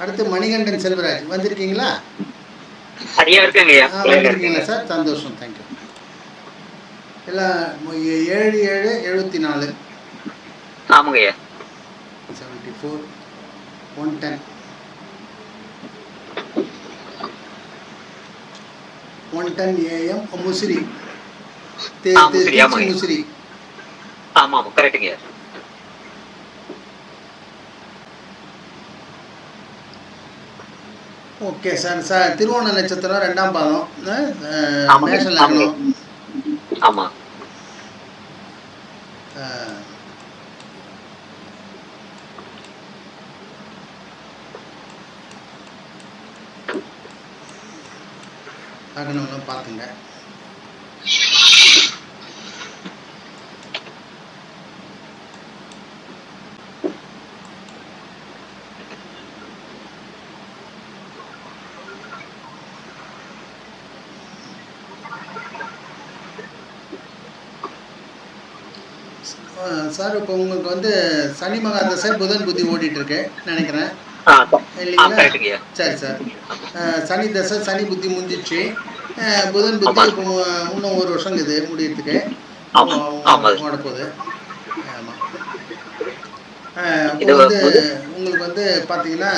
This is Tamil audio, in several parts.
அடுத்து மணிகண்டன் செல்வராஜ் வந்திருக்கீங்களா? வந்திருக்கீங்களா சார்? சந்தோஷம் தேங்க்யூ எல்லாம் ஏழு ஏழு எழுபத்தி நாலு. ஆமாங்கய்யா seventy four one ten one ten AM Musiri. தே- ஆ, தே- முசிறி, திருச்சி ஆமாங்க. முசிறி ஆமா ஆமா கரெக்டுங்கய்யா ஓகே சார் சார் திருவோண நட்சத்திரம் ரெண்டாம் பாதம். மேஷ லக்னம். ஆமா. அஹ், லக்னம்லாம் பார்த்துங்க சார் இப்போ உங்களுக்கு வந்து சனி மகா தசை புதன் புத்தி ஓடிட்டு இருக்கு நினைக்கிறேன் இல்லைங்களா? சரி சார். சனி தசை சனி புத்தி முடிஞ்சிச்சு. புதன் புத்தி. இப்போ இன்னும் ஒரு வருஷம் இருக்குது முடியறதுக்கு. ஓட போகுது இது இப்போ வந்து உங்களுக்கு வந்து பார்த்தீங்கன்னா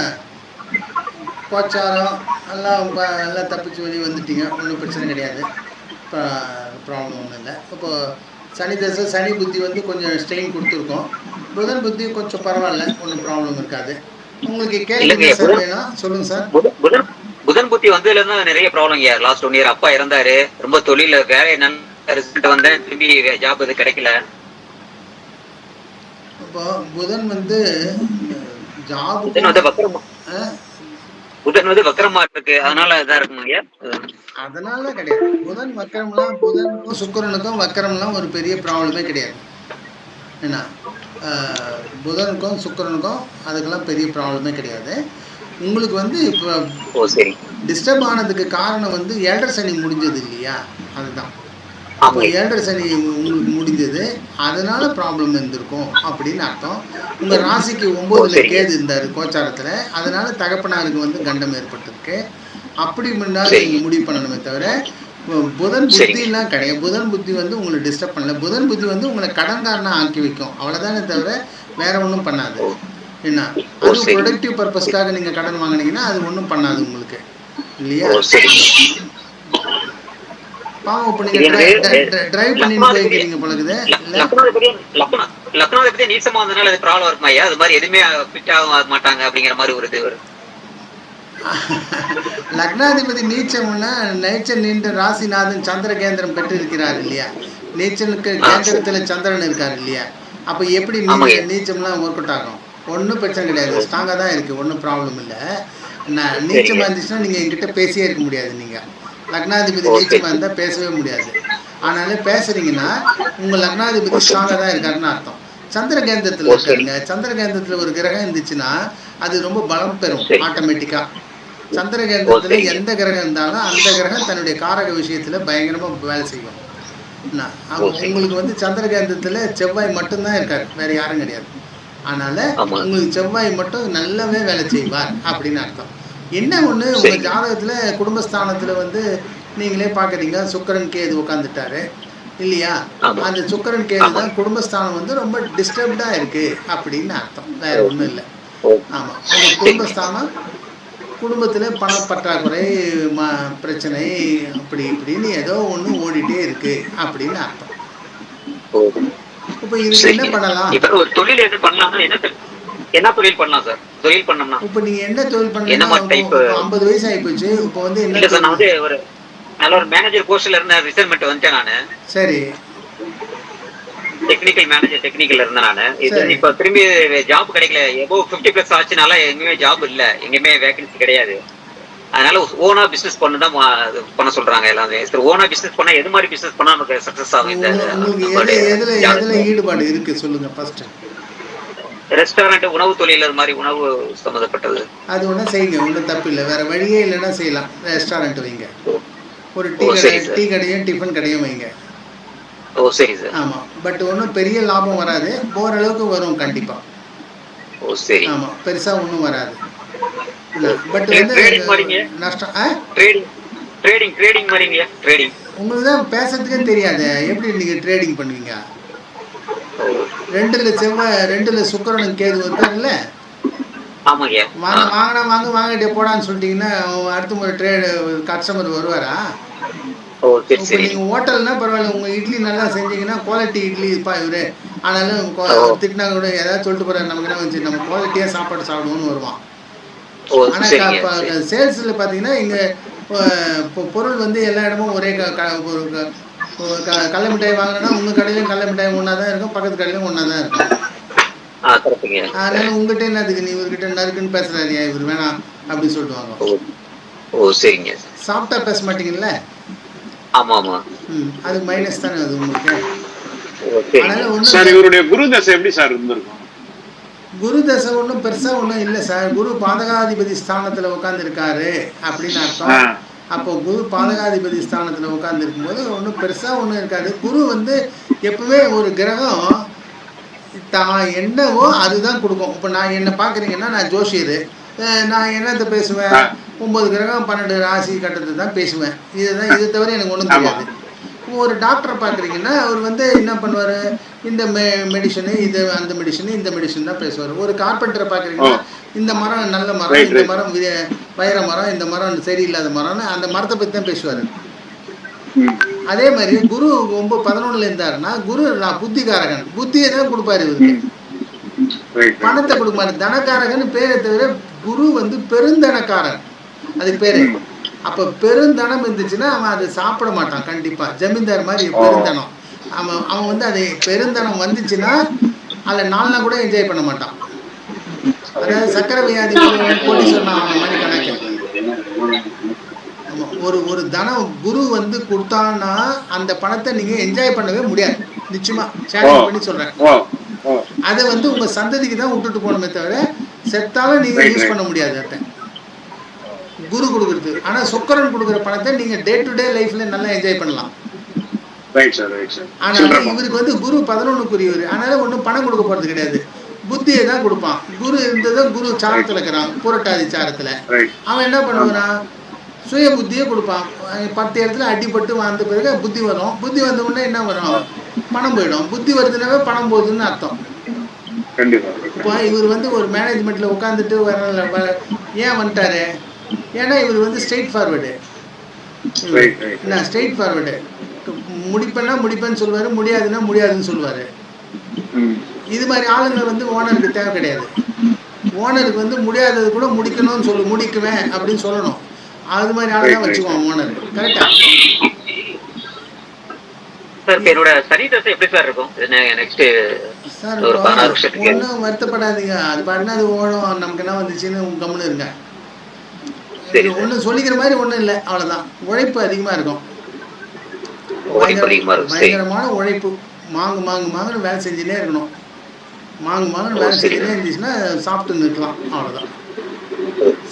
கோச்சாரம் எல்லாம் எல்லாம் தப்பிச்சு வெளியே வந்துட்டீங்க. ஒன்றும் பிரச்சனை கிடையாது. இப்போ ப்ராப்ளம் ஒன்றும் இல்லை. இப்போ சனி தசை சனி புத்தி வந்து கொஞ்சம் ஸ்ட்ரெயின் கொடுத்துருக்கோம். புதன் புத்தி கொஞ்சம் பரவாயில்ல ஒன்றும் ப்ராப்ளம் இருக்காது. உங்களுக்கு கேள்வி சார் சொல்லுங்கள் சார். புதன் புத்தி வந்ததுல இருந்து நிறைய ப்ராப்ளம் லாஸ்ட் ஒன் இயர் அப்பா இறந்தாரு. ரொம்ப தொழில வேலை நல்ல ரிசல்ட் வந்தேன். திரும்பி ஜாப் இது கிடைக்கல. இப்போ புதன் வந்து ஜாபு புதன் வந்து வக்கரமா இருக்கு. அதனால இதா இருக்குங்க அதனால கிடையாது. புதன் வக்கரம்லாம் புதனுக்கும் சுக்கிரனுக்கும் வக்கரம்லாம் ஒரு பெரிய ப்ராப்ளமே கிடையாது. என்ன புதனுக்கும் சுக்கிரனுக்கும் அதுக்கெல்லாம் பெரிய ப்ராப்ளமே கிடையாது. உங்களுக்கு வந்து இப்போ டிஸ்டர்ப் ஆனதுக்கு காரணம் வந்து ஏழரை சனி முடிஞ்சது இல்லையா? அதுதான். அப்போ ஏழரை சனி உங்களுக்கு முடிஞ்சது அதனால ப்ராப்ளம் இருந்திருக்கும் அப்படின்னு அர்த்தம். உங்கள் ராசிக்கு ஒம்போதுல. கேது இருந்தார் கோச்சாரத்தில் அதனால தகப்பனாருக்கு வந்து கண்டம் ஏற்பட்டிருக்கு. அப்படி முன்னாடி. நீங்கள் முடிவு பண்ணணுமே தவிர புதன். புத்திலாம் கிடையாது. புதன் புத்தி வந்து உங்களை டிஸ்டர்ப் பண்ணல. புதன் புத்தி வந்து உங்களை கடன்காரனா ஆக்கி வைக்கும். அவ்வளோதானே தவிர வேற ஒன்றும் பண்ணாது. என்ன? அது. ப்ரொடக்டிவ் பர்பஸ்க்காக நீங்கள் கடன் வாங்குனீங்கன்னா அது ஒன்றும் பண்ணாது உங்களுக்கு. இல்லையா? பாவம் இப்போ எனக்கு டிரைவ் லக்னோ போயிருக்கீங்க பழகுது இல்லை? லக்னோதிபதி லக்னோ லக்னோதிபதி நீச்சமா வந்தனால அது ப்ராப்ளம் இருக்குமா ஐயா? அது மாதிரி எதுவுமே ஃபிட் ஆக மாட்டாங்க அப்படிங்கிற மாதிரி ஒரு இது வரும் லக்னாதிபதி நீச்சம்னா நேச்சர் நீண்ட ராசிநாதன் சந்திர கேந்திரம் பெற்றிருக்கிறார் இல்லையா? நீச்சனுக்கு கேந்திரத்தில் சந்திரன் இருக்கார் இல்லையா? அப்போ எப்படி. நீச்சம்லாம் ஒர்க் அவுட் ஆகும்? ஒன்றும் பிரச்சனை கிடையாது. ஸ்ட்ராங்காக தான் இருக்குது ஒன்றும் ப்ராப்ளம் இல்லை. நான் நீச்சமாக இருந்துச்சுன்னா நீங்கள் என்கிட்ட பேசியே இருக்க முடியாது நீங்கள் லக்னாதிபதி. நீச்சமாக இருந்தால் பேசவே முடியாது ஆனாலும் பேசுறீங்கன்னா உங்கள் லக்னாதிபதி ஸ்ட்ராங்காக தான் இருக்காருன்னு அர்த்தம் சந்திர கேந்திரத்தில். இருக்காருங்க சந்திர கேந்திரத்தில் ஒரு கிரகம் இருந்துச்சுன்னா அது ரொம்ப பலம் பெறும். ஆட்டோமேட்டிக்காக சந்திர கேந்திரத்தில். எந்த கிரகம் இருந்தாலும் அந்த கிரகம் தன்னுடைய காரக விஷயத்தில் பயங்கரமாக வேலை செய்யும். உங்களுக்கு வந்து சந்திர கேந்திரத்தில் செவ்வாய் மட்டும்தான் இருக்காரு வேற யாரும் கிடையாது அதனால. உங்களுக்கு செவ்வாய் மட்டும் நல்லாவே வேலை செய்வார் அப்படின்னு அர்த்தம் என்ன ஒன்று உங்கள். ஜாதகத்தில் குடும்பஸ்தானத்தில் வந்து நீங்களே பார்க்குறீங்க சுக்கிரன் கேது உட்காந்துட்டாரு இல்லையா. அந்த சுக்கிரன் கேது. தான் குடும்பஸ்தானம் வந்து ரொம்ப டிஸ்டர்ப்டாக இருக்குது அப்படின்னு அர்த்தம். வேற ஒன்றும் இல்லை. ஆமாம் அந்த குடும்பஸ்தானம் குடும்பத்தில் பணப்பற்றாக்குறை ம பிரச்சனை அப்படி இப்படின்னு ஏதோ ஒன்று ஓடிட்டே இருக்கு அப்படின்னு அர்த்தம். இப்போ இதுக்கு என்ன. பண்ணலாம்? என்ன என்ன தொழில் பண்ணலாம் சார் தொழில் பண்ணோம்னா இப்போ நீங்கள் என்ன தொழில் என்ன மாதிரி type? இப்போ ஐம்பது வயசு ஆகிப்போச்சு இப்போ வந்து என்ன சார் நான்? வந்து ஒரு நல்ல ஒரு மேனேஜர் போஸ்ட்ல இருந்த ரிசைன்மெண்ட் வந்துட்டேன் நானு. சரி. டெக்னிக்கல் மேனேஜர் டெக்னிக்கல் இருந்தேன் நானு. இது. இப்ப திரும்பி ஜாப் கிடைக்கல. எபோ 50 பிளஸ் ஆச்சுனால எங்கேயுமே ஜாப் இல்ல. எங்கேயுமே வேகன்சி கிடையாது. அதனால ஓனா பிசினஸ் பண்ண தான் பண்ண சொல்றாங்க எல்லாமே. சரி ஓனா பிசினஸ் பண்ணா எது மாதிரி பிசினஸ் பண்ணா நமக்கு சக்சஸ் ஆகும் இந்த ஈடுபாடு இருக்குது சொல்லுங்கள் ஃபஸ்ட்டு ரெஸ்டாரண்ட் உணவு தொழில் அது மாதிரி உணவு சம்மந்தப்பட்டது அது ஒன்றும் செய்யுங்க ஒன்றும் தப்பு இல்லை வேறு வழியே இல்லைன்னா செய்யலாம். ரெஸ்டாரண்ட் வைங்க. ஒரு டீ கடை. டீ கடையும் டிஃபன் கடையும் வைங்க. ஓ சரி சார். ஆமாம் பட் ஒன்றும் பெரிய லாபம் வராது. ஓரளவுக்கு வரும் கண்டிப்பாக ஓ சரி. ஆமாம் பெருசாக ஒன்றும் வராது. பட்? வந்து நஷ்டம் ஆ? ட்ரேடிங் ட்ரேடிங் ட்ரேடிங் மாதிரிங்க? ட்ரேடிங் உங்களுக்கு தான் பேசுறதுக்கே தெரியாது. எப்படி நீங்கள் ட்ரேடிங் பண்ணுவீங்க? ரெண்டுல செவ்வாய் ரெண்டுல சுக்கிரனும் கேது இருக்காருல்ல ஆமாங்க. வாங்க வாங்கினா வாங்க வாங்கிட்டே போடான்னு சொல்லிட்டீங்கன்னா அடுத்த முறை ட்ரேடு கஸ்டமர் வருவாரா? ஓ சரி இப்போ நீங்கள் ஹோட்டல்னா பரவாயில்ல உங்கள் இட்லி நல்லா செஞ்சீங்கன்னா குவாலிட்டி இட்லி இருப்பா இவரு. ஆனாலும். திட்டினா கூட ஏதாவது சொல்லிட்டு போறாரு. நமக்கு என்ன வந்து நம்ம குவாலிட்டியாக சாப்பாடு சாப்பிடுவோம்னு வருவான். ஆனால். சேல்ஸில் பார்த்தீங்கன்னா இங்கே இப்போ பொருள் வந்து எல்லா இடமும் ஒரே க- ஒரு க- கடல மிட்டாய் வாங்கினா உங்கள் கடையிலையும் கடல மிட்டாய் ஒன்றா தான் இருக்கும் பக்கத்து கடையிலையும் ஒன்றா தான் இருக்கும் அதனால உங்ககிட்ட என்னதுக்கு நீ இவர்கிட்ட நறுக்குன்னு பேசுறாரு இவர் வேணாம் அப்படின்னு சொல்லிட்டு ஓ சரிங்க. சாப்பிட்டா பேச மாட்டீங்கல்ல? ஆமா ஆமா அது மைனஸ் தானே அது உங்களுக்கு. சார் இவருடைய குரு தசை எப்படி சார் இருந்திருக்கும்? குரு தசை ஒன்றும் பெருசாக ஒன்றும் இல்லை சார். குரு பாதகாதிபதி ஸ்தானத்தில் உட்காந்துருக்காரு அப்படின்னு ஆ. அர்த்தம் அப்போ குரு பாதகாதிபதி ஸ்தானத்தில் உட்காந்துருக்கும் போது ஒன்றும் பெருசாக ஒன்றும் இருக்காது. குரு வந்து எப்பவுமே ஒரு கிரகம். தான் என்னவோ அதுதான் கொடுக்கும். இப்போ நான் என்ன பார்க்குறீங்கன்னா நான் ஜோஷியர். நான் என்னத்தை பேசுவேன். ஒம்பது கிரகம் பன்னெண்டு ராசி கட்டத்தை தான் பேசுவேன். இதுதான் இதை தவிர எனக்கு ஒன்றும். தெரியாது. ஒரு டாக்டரை பார்க்குறீங்கன்னா அவர் வந்து என்ன பண்ணுவார்? இந்த மெ மெடிசனு இது அந்த மெடிசனு இந்த மெடிசன் தான் பேசுவார். ஒரு கார்பெண்டரை பார்க்குறீங்கன்னா. இந்த மரம் நல்ல மரம் இந்த. மரம் வைர மரம் இந்த மரம் சரியில்லாத மரம்னு அந்த மரத்தை பற்றி தான் பேசுவார். அதே மாதிரி குரு ஒம்பது பதினொன்றுல இருந்தாருன்னா குரு நான் புத்திகாரகன். புத்தியை தான் கொடுப்பாரு இவருக்கு. பணத்தை மாட்டார் தனக்காரகன் பேரை தவிர குரு வந்து பெருந்தனக்காரன். அதுக்கு பேரு. அப்போ பெருந்தனம் இருந்துச்சுன்னா அவன் அதை சாப்பிட மாட்டான் கண்டிப்பா. ஜமீன்தார் மாதிரி பெருந்தனம். அவன் அவன் வந்து அதை பெருந்தனம் வந்துச்சுன்னா அதில் நாலு நாள் கூட என்ஜாய் பண்ண மாட்டான். அதாவது சக்கரை வியாதி கோடீஸ்வரன் அவன மாதிரி கணக்கு. ஒரு ஒரு தனம் குரு வந்து கொடுத்தான்னா அந்த பணத்தை நீங்க என்ஜாய் பண்ணவே முடியாது. நிச்சயமா. சேலஞ்ச் பண்ணி ஓ அதை வந்து உங்க சந்ததிக்கு தான் விட்டுட்டு போகணுமே தவிர செத்தாலும் நீங்க யூஸ். பண்ண முடியாது அதை குரு கொடுக்குறது. ஆனா சுக்கரன் கொடுக்குற பணத்தை நீங்க டே டு டே லைஃப்ல நல்லா என்ஜாய் பண்ணலாம். ரைட் சார் ரைட் சார் ஆனா சொல்றேன் இவருக்கு வந்து குரு பதினொன்றுக்குரியவர் அதனால ஒன்றும் பணம் கொடுக்க போறது கிடையாது. புத்தியை தான் கொடுப்பான். குரு இருந்ததும் குரு சாரத்துல இருக்கிறான். புரட்டாதி சாரத்துல. அவன் என்ன பண்ணுவான் சுய புத்தியே கொடுப்பான். பத்து இடத்துல அடிபட்டு வந்த பிறகு புத்தி வரும். புத்தி வந்த உடனே என்ன வரும்? பணம் போயிடும். புத்தி வருதுனாவே பணம் போகுதுன்னு அர்த்தம். இப்போ இவர் வந்து ஒரு மேனேஜ்மெண்ட்டில் உட்காந்துட்டு ஏன் வந்துட்டாரு? ஏன்னா இவர் வந்து ஸ்ட்ரெயிட் ஃபார்வர்டு ரைட் ரைட் நான் ஸ்ட்ரெயிட் ஃபார்வர்டு முடிப்பேன்னா முடிப்பேன்னு சொல்லுவார் முடியாதுன்னா முடியாதுன்னு சொல்லுவார் இது மாதிரி ஆளுங்க வந்து ஓனருக்கு தேவை கிடையாது. ஓனருக்கு வந்து முடியாதது கூட முடிக்கணும்னு சொல்லு முடிக்குவேன் அப்படின்னு சொல்லணும். அது மாதிரி ஆள் தான் வச்சுக்குவான் ஓனர் கரெக்டா சார் இப்ப என்னோட சனி தசை எப்படி சார் இருக்கும்? நெக்ஸ்ட் சார் ஒரு பதினாறு வருஷத்துக்கு. ஒன்றும் வருத்தப்படாதீங்க. அது பாட்டுனா அது ஓடும். நமக்கு என்ன வந்துச்சுன்னு கம்முன்னு இருங்க. சரி ஒன்றும் சொல்லிக்கிற மாதிரி ஒன்றும் இல்லை. அவ்வளோதான் உழைப்பு அதிகமாக இருக்கும். உழைப்பு அதிகமா இருக்கும். பயங்கரமான உழைப்பு. மாங்கு மாங்கு மாங்குன்னு வேலை செஞ்சுட்டே இருக்கணும். மாங்கு மாங்குன்னு வேலை. செஞ்சுட்டே இருந்துச்சுன்னா சாப்பிட்டு நிற்கலாம் அவ்வளோதான்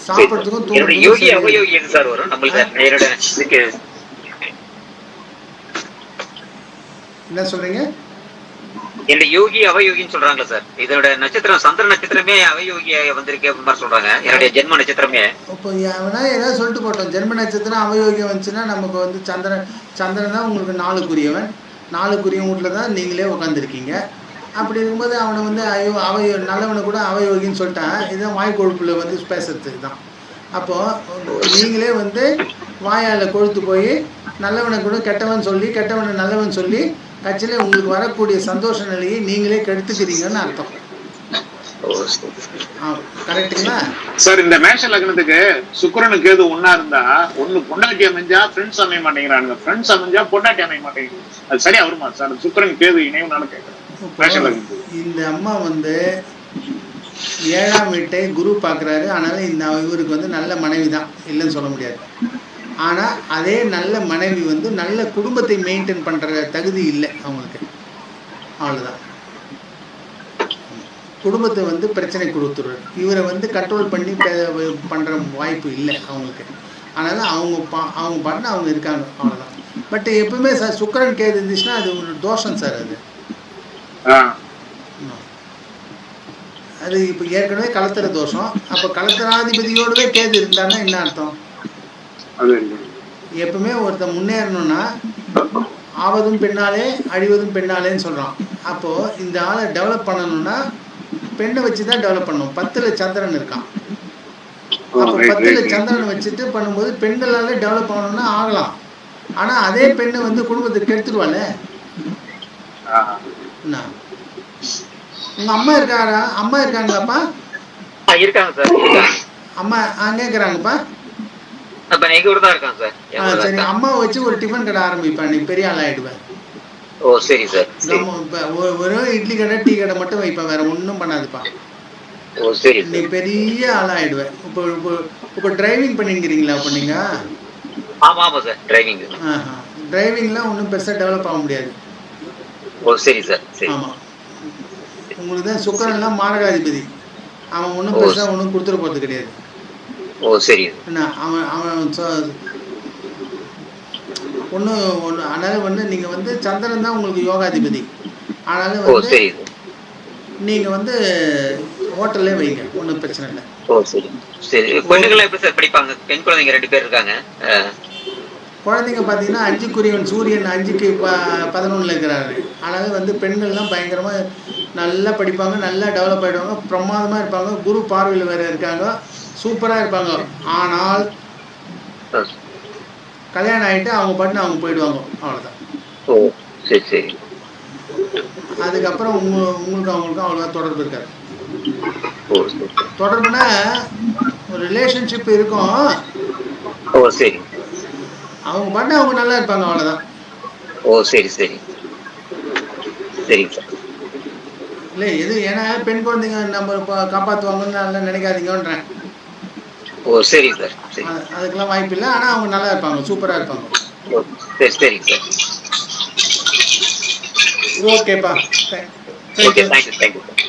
சரி. சாப்பிட்றதுக்கும் இதுக்கு என்ன சொல்றீங்க? என்னோட யோகி அவயோகின்னு சொல்றாங்களா சார். இதோட நட்சத்திரம் சந்திர நட்சத்திரமே அவயோகியா வந்திருக்கு அப்படி மாதிரி சொல்றாங்க. என்னுடைய ஜென்ம நட்சத்திரமே. இப்போ அவனா ஏதாவது சொல்லிட்டு போட்டோம் ஜென்ம நட்சத்திரம் அவயோகியம் வந்துச்சுன்னா நமக்கு வந்து சந்திரன் சந்திரன் தான் உங்களுக்கு நாளுக்குரியவன் நாளுக்குரிய வீட்டில் தான் நீங்களே உட்காந்துருக்கீங்க அப்படி இருக்கும்போது அவனை வந்து அயோ அவயோ நல்லவனை கூட அவயோகின்னு சொல்லிட்டான். இதுதான் வாய் கொழுப்பில் வந்து பேசுறதுக்கு தான். அப்போது நீங்களே வந்து வாயால் கொழுத்து போய் நல்லவனை கூட கெட்டவன் சொல்லி கெட்டவனை நல்லவன் சொல்லி கட்சியில் உங்களுக்கு வரக்கூடிய சந்தோஷ நிலையை நீங்களே கெடுத்துக்கிறீங்கன்னு அர்த்தம். கரெக்டுங்களா சார். இந்த மேஷ லக்னத்துக்கு சுக்கிரனுக்கு எது ஒண்ணா இருந்தா ஒண்ணு பொண்டாட்டி அமைஞ்சா ஃப்ரெண்ட்ஸ் அமைய மாட்டேங்கிறானுங்க. ஃப்ரெண்ட்ஸ் அமைஞ்சா பொண்டாட்டி அமைய மாட்டேங்குது அது சரியா வருமா சார்? சுக்கிரன் கேது இணைவுனால கேட்கறேன் மேஷ இப்போ லக்னத்துக்கு. இந்த அம்மா வந்து ஏழாம் வீட்டை குரு பார்க்குறாரு. ஆனாலும் இந்த இவருக்கு வந்து நல்ல மனைவி தான் இல்லைன்னு சொல்ல முடியாது. ஆனால் அதே நல்ல மனைவி வந்து நல்ல குடும்பத்தை மெயின்டைன் பண்ணுற தகுதி இல்லை அவங்களுக்கு. அவ்வளோதான் குடும்பத்தை வந்து பிரச்சனை கொடுத்துருவார் இவரை வந்து கண்ட்ரோல் பண்ணி பண்ணுற வாய்ப்பு இல்லை அவங்களுக்கு. அதனால் அவங்க பா அவங்க பாட்டுன்னு அவங்க இருக்காங்க. அவ்வளோதான் பட் எப்பவுமே சார் சுக்கிரன் கேது இருந்துச்சுன்னா அது ஒரு தோஷம் சார் அது. அது இப்போ ஏற்கனவே கலத்திர தோஷம். அப்போ கலத்திராதிபதியோடவே கேது இருந்தான்னா என்ன அர்த்தம். எப்பவுமே ஒருத்தன் முன்னேறணும்னா ஆவதும் பெண்ணாலே அழிவதும் பெண்ணாலேன்னு சொல்கிறான் அப்போது இந்த ஆளை டெவலப் பண்ணணும்னா பெண்ணை வச்சு தான் டெவலப் பண்ணணும் பத்தில் சந்திரன் இருக்கான். அப்போ பத்தில். சந்திரன் வச்சுட்டு பண்ணும்போது பெண்களால் டெவலப் ஆகணும்னா ஆகலாம். ஆனால் அதே பெண்ணை வந்து குடும்பத்தை கெடுத்துருவாளே? ஆ. என்ன? உங்கள் அம்மா இருக்காரா? அம்மா இருக்காங்களாப்பா? ஆ, இருக்காங்க சார். அம்மா அங்கே எங்க தான் சார். சரி. அம்மாவை வச்சு ஒரு டிஃபன் கடை ஆரம்பிப்பேன். நீ பெரிய ஆள் ஆயிடுவேன் ஓ சரி சார் ஒரு இட்லி கடை டீ கடை மட்டும் வைப்பேன். வேற ஒன்றும் பண்ணாதுப்பா. ஓ சரி நீ பெரிய ஆளாயிடுவேன் இப்போ இப்போ இப்போ டிரைவிங் பண்ணிங்கிறீங்களா இப்போ நீங்கள் ஆமா ஆமா சார் டிரைவிங் ஆஹா. டிரைவிங்லாம் ஒன்றும் பெருசாக டெவலப் ஆக முடியாது. ஓ சரி சார் சரி. ஆமாம் உங்களுக்கு தான் சுக்கரன்லாம் மாரகாதிபதி. அவன் ஒன்றும் ஓ. பெருசாக ஒன்றும் கொடுத்துட போகிறது கிடையாது. ஓ சரி. அவன் அவன் ஒன்று ஒன்று அதனால் வந்து நீங்கள் வந்து சந்திரன் தான் உங்களுக்கு யோகாதிபதி. ஓ வந்து நீங்கள் வந்து ஹோட்டல்லே வைங்க ஒன்றும் பிரச்சனை இல்லை. ஓ சரி. சரி பெண்ணுங்களாம் எப்படி சார் படிப்பாங்க? பெண் குழந்தைங்க ரெண்டு பேர் இருக்காங்க. குழந்தைங்க பார்த்தீங்கன்னா அஞ்சுக்குரியவன் சூரியன் அஞ்சுக்கு ப பதினொன்றில் இருக்கிறாரு. அதனால் வந்து பெண்கள்லாம் பயங்கரமாக நல்லா படிப்பாங்க நல்லா டெவலப் ஆகிடுவாங்க பிரமாதமாக இருப்பாங்க. குரு பார்வையில் வேறு இருக்காங்க. சூப்பராக இருப்பாங்க. ஆனால். கல்யாணம் ஆகிட்டு அவங்க பாட்டுன்னு அவங்க போயிடுவாங்க. அவ்வளோதான் ஓ சரி சரி. அதுக்கப்புறம் உங்க உங்களுக்கு அவங்களுக்கும் அவ்வளோவா தொடர்பு இருக்காது. தொடர்புனா ஒரு ரிலேஷன்ஷிப் இருக்கும். ஓ சரி. அவங்க பாட்டு அவங்க நல்லா இருப்பாங்க அவ்வளோதான் ஓ சரி சரி. சார். இல்லை எது ஏன்னா பெண் குழந்தைங்க நம்ம காப்பாற்றுவாங்கன்னு நல்லா நினைக்காதீங்கன்றேன். ஓ சரி சார் சரி. அது- அதுக்கெல்லாம் வாய்ப்பு இல்லை ஆனால் அவங்க நல்லா இருப்பாங்க. சூப்பராக இருப்பாங்க. சரி சரிங்க சார். ஓகேப்பா ஓகே தேங்க்யூ தேங்க்யூ சார்